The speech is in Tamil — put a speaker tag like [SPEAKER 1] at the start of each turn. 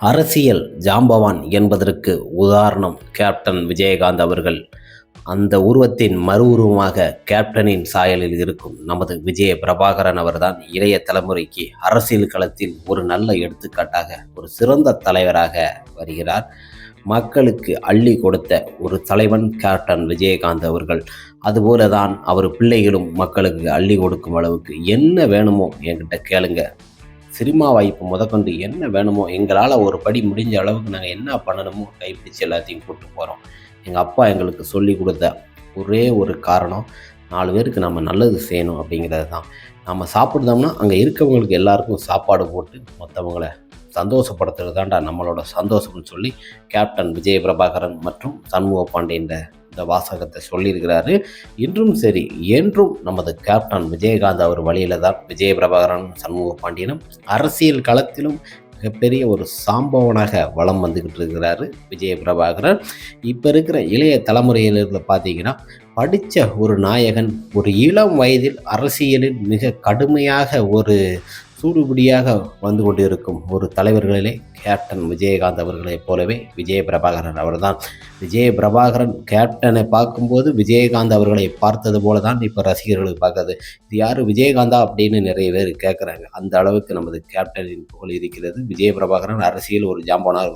[SPEAKER 1] அரசியல் ஜாம்பவான் என்பதற்கு உதாரணம் கேப்டன் விஜயகாந்த் அவர்கள். அந்த உருவத்தின் மறு உருவமாக கேப்டனின் சாயலில் இருக்கும் நமது விஜய பிரபாகரன் அவர்தான் இளைய தலைமுறைக்கு அரசியல் களத்தில் ஒரு நல்ல எடுத்துக்காட்டாக ஒரு சிறந்த தலைவராக வருகிறார். மக்களுக்கு அள்ளி கொடுத்த ஒரு தலைவன் கேப்டன் விஜயகாந்த் அவர்கள். அதுபோல தான் அவர் பிள்ளைகளும் மக்களுக்கு அள்ளி கொடுக்கும் அளவுக்கு என்ன வேணுமோ என்கிட்ட கேளுங்க. சினிமா வாய்ப்பு முதற்கொண்டு என்ன வேணுமோ எங்களால் ஒரு படி முடிஞ்ச அளவுக்கு நாங்கள் என்ன பண்ணணுமோ கைப்பிடிச்சு எல்லாத்தையும் கூப்பிட்டு போகிறோம் எங்கள் அப்பா எங்களுக்கு சொல்லி கொடுத்த ஒரே ஒரு காரணம் நாலு பேருக்கு நம்ம நல்லது செய்யணும் அப்படிங்கிறது தான். நம்ம சாப்பிடுதோம்னா அங்கே இருக்கவங்களுக்கு எல்லாருக்கும் சாப்பாடு போட்டு மற்றவங்கள சந்தோஷப்படுத்துறது தான்டா நம்மளோட சந்தோஷம்னு சொல்லி கேப்டன் விஜய பிரபாகரன் மற்றும் சண்முக பாண்டே இந்த இந்த வாசகத்தை சொல்லியிருக்கிறாரு. இன்றும் சரி என்றும் நமது கேப்டன் விஜயகாந்த் அவர் வழியில தான் விஜய பிரபாகரன் சண்முக பாண்டியனும் அரசியல் களத்திலும் மிகப்பெரிய ஒரு சாம்பவனாக வளம் வந்துக்கிட்டு இருக்கிறாரு விஜய பிரபாகரன் இப்போ இருக்கிற இளைய தலைமுறையிலிருந்து பார்த்தீங்கன்னா படித்த ஒரு நாயகன் ஒரு இளம் வயதில் அரசியலில் மிக கடுமையாக ஒரு சூடுபிடியாக வந்து கொண்டிருக்கும் ஒரு தலைவர்களிலே கேப்டன் விஜயகாந்த் அவர்களைப் போலவே விஜய பிரபாகரன் அவர்தான். விஜய பிரபாகரன் கேப்டனை பார்க்கும்போது விஜயகாந்த் அவர்களை பார்த்தது போல தான் இப்போ ரசிகர்களுக்கு பார்க்குறது. இது யார்? விஜயகாந்தா அப்படின்னு நிறைய பேர் கேட்குறாங்க அந்த அளவுக்கு நமது கேப்டனின் புகழ் இருக்கிறது விஜய பிரபாகரன் அரசியல் ஒரு ஜாம்பனாக